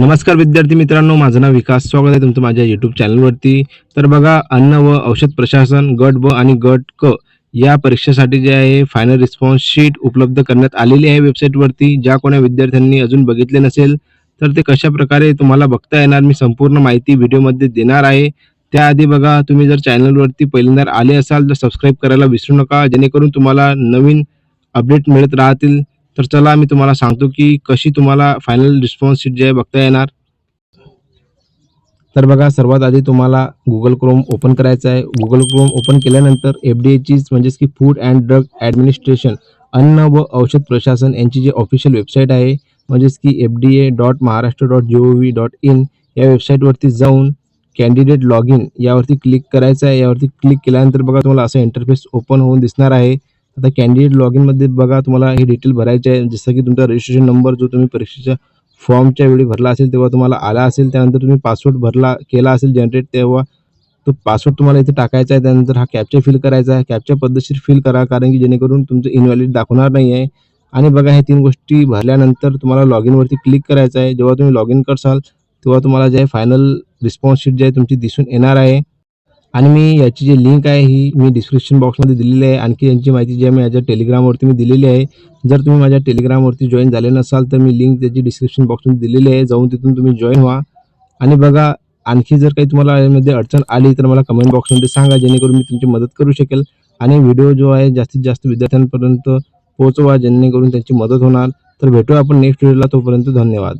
नमस्कार विद्यार्थी मित्रांनो माझं नाव विकास स्वागत आहे तुमचं माझ्या यूट्यूब चॅनलवरती तर बघा अन्न व औषध प्रशासन गट ब आणि गट क या परीक्षेसाठी जे आहे फायनल रिस्पॉन्स शीट उपलब्ध करण्यात आलेली आहे वेबसाईटवरती ज्या कोण्या विद्यार्थ्यांनी अजून बघितले नसेल तर ते कशा प्रकारे तुम्हाला बघता येणार मी संपूर्ण माहिती व्हिडिओमध्ये देणार आहे. त्याआधी बघा तुम्ही जर चॅनलवरती पहिल्यांदा आले असाल तर सबस्क्राईब करायला विसरू नका जेणेकरून तुम्हाला नवीन अपडेट मिळत राहतील. तर चला मी तुम्हाला सांगतो की कशी तुम्हाला फायनल रिस्पॉन्स शीट जे आहे बघता येणार. तर बघा सर्वात आधी तुम्हाला गुगल क्रोम ओपन करायचं आहे. गुगल क्रोम ओपन केल्यानंतर एफ डी एचीच म्हणजेच की फूड अँड ड्रग ॲडमिनिस्ट्रेशन अन्न व औषध प्रशासन यांची जी ऑफिशियल वेबसाईट आहे म्हणजेच की F D A dot Maharashtra dot G O V dot in या वेबसाईटवरती जाऊन कॅन्डिडेट लॉग इन यावरती क्लिक करायचं आहे. यावरती क्लिक केल्यानंतर बघा तुम्हाला असं इंटरफेस ओपन होऊन दिसणार आहे. आता कॅन्डिडेट लॉग इनमध्ये बघा तुम्हाला हे डिटेल भरायचे आहे. जसं की तुमचा रजिस्ट्रेशन नंबर जो तुम्ही परीक्षेच्या फॉर्मच्या वेळी भरला असेल तेव्हा तुम्हाला आला असेल त्यानंतर तुम्ही पासवर्ड भरला केला असेल जनरेट तेव्हा तो पासवर्ड तुम्हाला इथे टाकायचा आहे. त्यानंतर हा कॅप्चा फिल करायचा आहे. कॅप्चा पद्धतशीर फिल करा कारण की जेणेकरून तुमचं इनव्हॅलिड दाखवणार नाही आहे. आणि बघा हे तीन गोष्टी भरल्यानंतर तुम्हाला लॉग इनवरती क्लिक करायचं आहे. जेव्हा तुम्ही लॉग इन करसाल तेव्हा तुम्हाला जे आहे फायनल रिस्पॉन्स शीट जी आहे तुमची दिसून येणार आहे. आणि मी याची जी लिंक आहे ही मी डिस्क्रिप्शन बॉक्समध्ये दिलेली आहे. आणखी यांची माहिती जी आहे मी याच्या टेलिग्रामवरती मी दिलेली आहे. जर तुम्ही माझ्या टेलिग्रामवरती जॉईन झाले नसाल तर मी लिंक त्याची डिस्क्रिप्शन बॉक्समध्ये दिलेली आहे. जाऊन तिथून तुम्ही जॉईन व्हा. आणि बघा आणखी जर काही तुम्हाला यामध्ये अडचण आली तर मला कमेंट बॉक्समध्ये सांगा जेणेकरून मी तुमची मदत करू शकेल. आणि व्हिडिओ जो आहे जास्तीत जास्त विद्यार्थ्यांपर्यंत पोहोचवा जेणेकरून त्यांची मदत होणार. तर भेटूया आपण नेक्स्ट व्हिडिओला तोपर्यंत धन्यवाद.